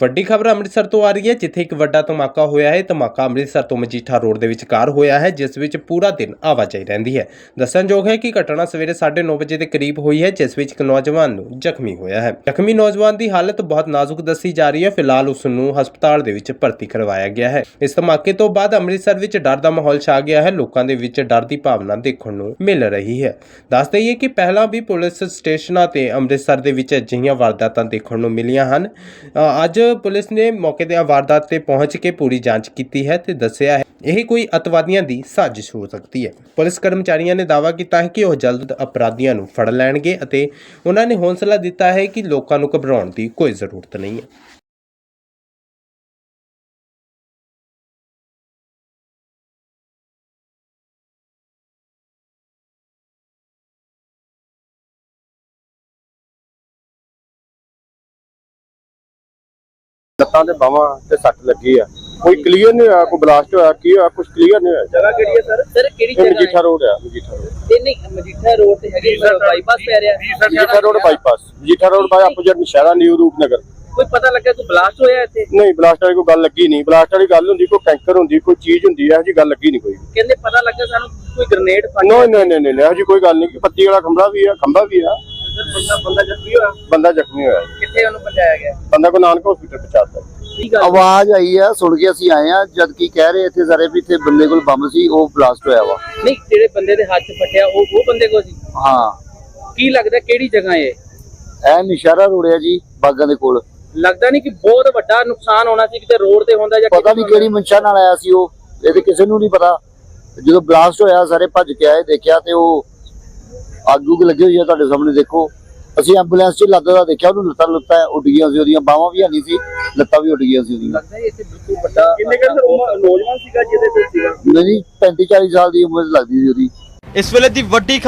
ਵੱਡੀ ਖਬਰ ਅੰਮ੍ਰਿਤਸਰ ਤੋਂ ਆ ਰਹੀ ਹੈ, ਜਿੱਥੇ ਇੱਕ ਵੱਡਾ ਧਮਾਕਾ ਹੋਇਆ ਹੈ। ਧਮਾਕਾ ਅੰਮ੍ਰਿਤਸਰ ਤੋਂ ਮਜੀਠਾ ਰੋਡ ਦੇ ਵਿਚਕਾਰ ਹੋਇਆ ਹੈ, ਜਿਸ ਵਿੱਚ ਪੂਰਾ ਦਿਨ ਆਵਾਜਾਈ ਰਹਿੰਦੀ ਹੈ। ਦੱਸਣਯੋਗ ਹੈ ਕਿ ਘਟਨਾ ਸਵੇਰੇ 9:30 ਵਜੇ ਦੇ ਕਰੀਬ ਹੋਈ ਹੈ, ਜਿਸ ਵਿੱਚ ਇੱਕ ਨੌਜਵਾਨ ਨੂੰ ਜ਼ਖਮੀ ਹੋਇਆ ਹੈ। ਜ਼ਖਮੀ ਨੌਜਵਾਨ ਦੀ ਹਾਲਤ ਬਹੁਤ ਨਾਜ਼ੁਕ ਦੱਸੀ ਜਾ ਰਹੀ ਹੈ। ਫਿਲਹਾਲ ਉਸ ਨੂੰ ਹਸਪਤਾਲ ਦੇ ਵਿੱਚ ਭਰਤੀ ਕਰਵਾਇਆ ਗਿਆ ਹੈ। ਇਸ ਧਮਾਕੇ ਤੋਂ ਬਾਅਦ ਅੰਮ੍ਰਿਤਸਰ ਵਿੱਚ ਡਰ ਦਾ ਮਾਹੌਲ ਛਾ ਗਿਆ ਹੈ। ਲੋਕਾਂ ਦੇ ਵਿੱਚ ਡਰ ਦੀ ਭਾਵਨਾ ਦੇਖਣ ਨੂੰ ਮਿਲ ਰਹੀ ਹੈ। ਦੱਸ ਦਈਏ ਕਿ ਪਹਿਲਾਂ ਵੀ ਪੁਲਿਸ ਸਟੇਸ਼ਨਾਂ ਤੇ ਅੰਮ੍ਰਿਤਸਰ ਦੇ ਵਿੱਚ ਅਜਿਹੀਆਂ ਵਾਰਦਾਤਾਂ ਦੇਖਣ ਨੂੰ ਮਿਲੀਆਂ ਹਨ। ਅੱਜ ਪੁਲਿਸ ਨੇ ਮੌਕੇ ਤੇ ਆ ਵਾਰਦਾਤ ਤੇ ਪਹੁੰਚ ਕੇ ਪੂਰੀ ਜਾਂਚ ਕੀਤੀ ਹੈ ਤੇ ਦੱਸਿਆ ਹੈ, ਇਹ ਕੋਈ ਅਤਵਾਦੀਆਂ ਦੀ ਸਾਜ਼ਿਸ਼ ਹੋ ਸਕਦੀ ਹੈ। ਪੁਲਿਸ ਕਰਮਚਾਰੀਆਂ ਨੇ ਦਾਅਵਾ ਕੀਤਾ ਹੈ ਕਿ ਉਹ ਜਲਦ ਅਪਰਾਧੀਆਂ ਨੂੰ ਫੜ ਲੈਣਗੇ ਅਤੇ ਉਹਨਾਂ ਨੇ ਹੌਸਲਾ ਦਿੱਤਾ ਹੈ ਕਿ ਲੋਕਾਂ ਨੂੰ ਘਬਰਾਉਣ ਦੀ ਕੋਈ ਜ਼ਰੂਰਤ ਨਹੀਂ ਹੈ। ਲੱਤਾਂ ਤੇ ਬਾਹਾਂ ਤੇ ਸੱਟ ਲੱਗੀ ਆ। ਕੋਈ ਕਲੀਅਰ ਨਹੀਂ ਹੋਇਆ ਕੋਈ ਬਲਾਸਟ ਹੋਇਆ ਕੀ ਹੋਇਆ ਕੁਝ ਕਲੀਅਰ ਨਹੀਂ ਹੋਇਆ। ਜਗ੍ਹਾ ਕਿਹੜੀ ਹੈ ਸਰ? ਸਰ ਕਿਹੜੀ ਇਹ ਜਗ੍ਹਾ ਮਜੀਠਾ ਰੋਡ ਆ ਮਜੀਠਾ ਰੋਡ ਹੈ ਇਹ ਨਹੀਂ ਮਜੀਠਾ ਰੋਡ ਤੇ ਹੈਗੀ ਬਾਈਪਾਸ ਪੈ ਰਿਹਾ। Majitha road bypass Majitha road by opposite Naushehra new Rupnagar ਕੋਈ ਪਤਾ ਲੱਗਾ ਕੋਈ ਬਲਾਸਟ ਹੋਇਆ ਇੱਥੇ? ਨਹੀਂ ਬਲਾਸਟ ਵਾਲੀ ਕੋਈ ਗੱਲ ਲੱਗੀ ਨਹੀਂ। ਬਲਾਸਟ ਵਾਲੀ ਗੱਲ ਹੁੰਦੀ ਕੋਈ ਟੈਂਕਰ ਹੁੰਦੀ ਕੋਈ ਚੀਜ਼ ਹੁੰਦੀ ਇਹੋ ਜੀ ਗੱਲ ਲੱਗੀ ਨਹੀਂ ਕੋਈ। ਕਹਿੰਦੇ ਪਤਾ ਲੱਗਾ ਸਾਨੂੰ ਕੋਈ ਗ੍ਰਨੇਡ ਫਟ ਨਹੀਂ ਨਹੀਂ ਨਹੀਂ ਨਹੀਂ ਇਹੋ ਜੀ ਕੋਈ ਗੱਲ ਨਹੀਂ। ਪੱਤੀ ਵਾਲਾ ਖੰਭਾ ਵੀ ਆ ਖੰਭਾ ਵੀ ਆ। ਬੰਦਾ ਬੰਦਾ ਜ਼ਖਮੀ ਹੋਇਆ? ਬੰਦਾ ਜ਼ਖਮੀ ਹੋਇਆ। ਕਿੱਥੇ ਉਹਨੂੰ ਪਹੁੰਚਾਇਆ ਗਿਆ? ਬੰਦਾ ਕੋ ਨਾਨਕ ਹਸਪੀਟਲ ਪਹੁੰਚਾਤਾ ਕੀ ਗੱਲ? ਆਵਾਜ਼ ਆਈ ਆ ਸੁਣ ਕੇ ਅਸੀਂ ਆਏ ਆ ਜਦ ਕੀ ਕਹਿ ਰਹੇ ਇੱਥੇ ਸਾਰੇ ਵੀ ਇੱਥੇ ਬੰਦੇ ਕੋਲ ਬੰਬ ਸੀ ਉਹ ਬਲਾਸਟ ਹੋਇਆ ਵਾ। ਨਹੀਂ ਜਿਹੜੇ ਬੰਦੇ ਦੇ ਹੱਥ 'ਚ ਫਟਿਆ ਉਹ ਉਹ ਬੰਦੇ ਕੋ ਸੀ? ਹਾਂ। ਕੀ ਲੱਗਦਾ ਕਿਹੜੀ ਜਗ੍ਹਾ ਹੈ ਐ ਨਿਸ਼ਾਰਾ ਰੋੜਿਆ ਜੀ ਬਾਗਾਂ ਦੇ ਕੋਲ। ਲੱਗਦਾ ਨਹੀਂ ਕਿ ਬਹੁਤ ਵੱਡਾ ਨੁਕਸਾਨ ਹੋਣਾ ਸੀ ਕਿਤੇ ਰੋਡ ਤੇ ਹੁੰਦਾ ਜਾਂ ਪਤਾ ਨਹੀਂ ਕਿਹੜੀ ਮਨਸ਼ਾ ਨਾਲ ਆਇਆ ਸੀ ਉਹ ਇਹ ਤੇ ਕਿਸੇ ਨੂੰ ਨਹੀਂ ਪਤਾ। ਜਦੋਂ ਬਲਾਸਟ ਹੋਇਆ ਸਾਰੇ ਭੱਜ ਕੇ ਆਏ ਦੇਖਿਆ ਤੇ ਉਹ ਅੱਗ ਉੱਗ ਲੱਗੀ ਹੋਈ ਆ ਤੁਹਾਡੇ ਸਾਹਮਣੇ ਦੇਖੋ। ਅਸੀਂ ਐਂਬੂਲੈਂਸ 'ਚ ਲੱਗਾ ਦਾ ਦੇਖਿਆ ਉਹਨੂੰ ਲੱਤਾਂ ਲੁੱਤਾਂ ਉੱਡ ਗਈਆਂ ਸੀ ਉਹਦੀਆਂ ਬਾਹਾਂ ਵੀ ਹਲੀ ਸੀ ਲੱਤਾਂ ਵੀ ਉੱਡ ਗਈਆਂ ਸੀ ਉਹਦੀਆਂ। ਲੱਗਦਾ ਇੱਥੇ ਬਿਲਕੁਲ ਵੱਡਾ ਕਿੰਨੇ ਕਹਿੰਦੇ ਨੌਜਵਾਨ ਸੀਗਾ ਜਿਹਦੇ ਕੋਲ ਸੀਗਾ? ਨਹੀਂ 35 40 ਸਾਲ ਦੀ ਉਮਰ ਲੱਗਦੀ ਸੀ ਉਹਦੀ। ਇਸ ਵੇਲੇ ਦੀ ਵੱਡੀ ਖਬਰ